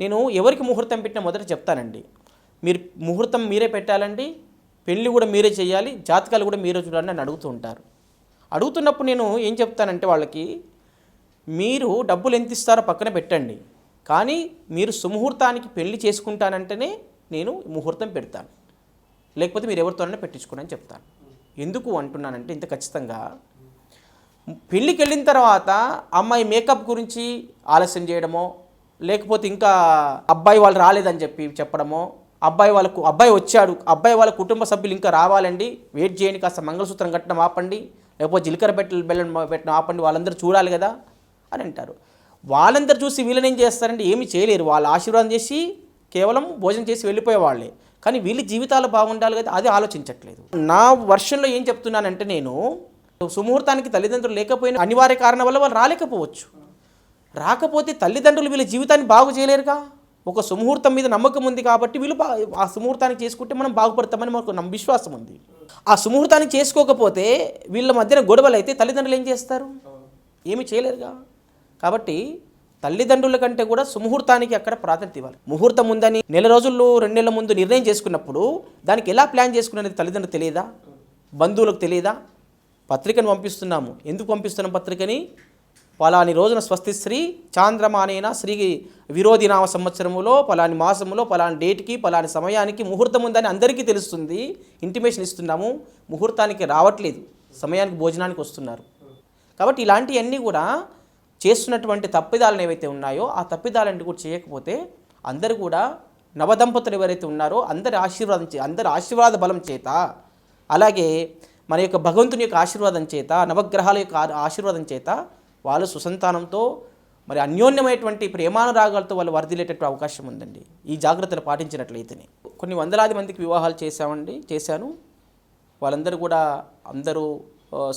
నేను ఎవరికి ముహూర్తం పెట్టినా మొదట చెప్తానండి. మీరు ముహూర్తం మీరే పెట్టాలండి. పెళ్ళి కూడా మీరే చేయాలి. జాతకాలు కూడా మీరే చూడాలని నన్ను అడుగుతూ ఉంటారు. అడుగుతున్నప్పుడు నేను ఏం చెప్తానంటే వాళ్ళకి మీరు డబ్బులు ఎంత ఇస్తారో పక్కన పెట్టండి. కానీ మీరు సుముహూర్తానికి పెళ్ళి చేసుకుంటానంటేనే నేను ముహూర్తం పెడతాను. లేకపోతే మీరు ఎవరితోనైనా పెట్టించుకోనని చెప్తాను. ఎందుకు అంటున్నానంటే ఇంత ఖచ్చితంగా పెళ్ళికి వెళ్ళిన తర్వాత అమ్మాయి మేకప్ గురించి ఆలస్యం చేయడమో లేకపోతే ఇంకా అబ్బాయి వాళ్ళు రాలేదని చెప్పి చెప్పడమో అబ్బాయి వాళ్ళకు అబ్బాయి వచ్చాడు అబ్బాయి వాళ్ళ కుటుంబ సభ్యులు ఇంకా రావాలండి వెయిట్ చేయండి కాస్త మంగళసూత్రం కట్టడం ఆపండి లేకపోతే జీలకర్ర పెట్టలు బెల్లం పెట్టడం ఆపండి వాళ్ళందరూ చూడాలి కదా అని అంటారు. వాళ్ళందరూ చూసి వీళ్ళనేం చేస్తారంటే ఏమి చేయలేరు. వాళ్ళు ఆశీర్వాదం చేసి కేవలం భోజనం చేసి వెళ్ళిపోయే వాళ్ళే. కానీ వీళ్ళ జీవితాలు బాగుండాలి కదా అది ఆలోచించట్లేదు. నా వర్షంలో ఏం చెప్తున్నానంటే నేను సుముహూర్తానికి తల్లిదండ్రులు లేకపోయినా అనివార్య కారణం వల్ల వాళ్ళు రాలేకపోవచ్చు. రాకపోతే తల్లిదండ్రులు వీళ్ళ జీవితాన్ని బాగు చేయలేరుగా? ఒక సుముహూర్తం మీద నమ్మకం ఉంది కాబట్టి వీళ్ళు బా ఆ సుముహూర్తానికి చేసుకుంటే మనం బాగుపడతామని మాకు నమ్మ విశ్వాసం ఉంది. ఆ సుముహూర్తానికి చేసుకోకపోతే వీళ్ళ మధ్యన గొడవలు అయితే తల్లిదండ్రులు ఏం చేస్తారు? ఏమి చేయలేరుగా? కాబట్టి తల్లిదండ్రుల కంటే కూడా సుముహూర్తానికి అక్కడ ప్రాధాన్యత ఇవ్వాలి. ముహూర్తం ఉందని నెల రోజుల్లో రెండు నెలల ముందు నిర్ణయం చేసుకున్నప్పుడు దానికి ఎలా ప్లాన్ చేసుకున్నది తల్లిదండ్రులు తెలియదా? బంధువులకు తెలియదా? పత్రికను పంపిస్తున్నాము. ఎందుకు పంపిస్తున్నాం పత్రికని? పలాని రోజున స్వస్తి శ్రీ చాంద్రమానేన శ్రీ విరోధి నామ సంవత్సరములో పలాని మాసములో పలాని డేట్కి పలాని సమయానికి ముహూర్తం ఉందని అందరికీ తెలుస్తుంది. ఇంటిమేషన్ ఇస్తున్నాము. ముహూర్తానికి రావట్లేదు. సమయానికి భోజనానికి వస్తున్నారు. కాబట్టి ఇలాంటివన్నీ కూడా చేస్తున్నటువంటి తప్పిదాలను ఏవైతే ఉన్నాయో ఆ తప్పిదాలన్నీ కూడా చేయకపోతే అందరూ కూడా నవదంపతులు ఎవరైతే ఉన్నారో అందరి ఆశీర్వాదం చే అందరి ఆశీర్వాద బలం చేత అలాగే మన యొక్క భగవంతుని యొక్క ఆశీర్వాదం చేత నవగ్రహాల యొక్క ఆశీర్వాదం చేత వాళ్ళు సుసంతానంతో మరి అన్యోన్యమైనటువంటి ప్రేమానురాగాలతో వాళ్ళు వరదిలేటటువంటి అవకాశం ఉందండి. ఈ జాగ్రత్తలు పాటించినట్లయితేనే. కొన్ని వందలాది మందికి వివాహాలు చేశామండి చేశాను. వాళ్ళందరూ కూడా అందరూ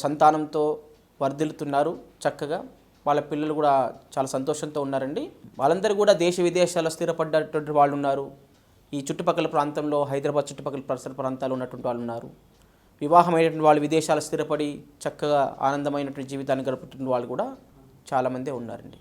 సంతానంతో వర్ధిల్లుతున్నారు చక్కగా. వాళ్ళ పిల్లలు కూడా చాలా సంతోషంతో ఉన్నారండి. వాళ్ళందరూ కూడా దేశ విదేశాల్లో స్థిరపడ్డటువంటి వాళ్ళు ఉన్నారు ఈ చుట్టుపక్కల ప్రాంతంలో హైదరాబాద్ చుట్టుపక్కల పరిసర ప్రాంతాలు ఉన్నటువంటి వాళ్ళు ఉన్నారు వివాహమైనటువంటి వాళ్ళు విదేశాలు స్థిరపడి చక్కగా ఆనందమైనటువంటి జీవితాన్ని గడుపుతున్న వాళ్ళు కూడా చాలామందే ఉన్నారండి.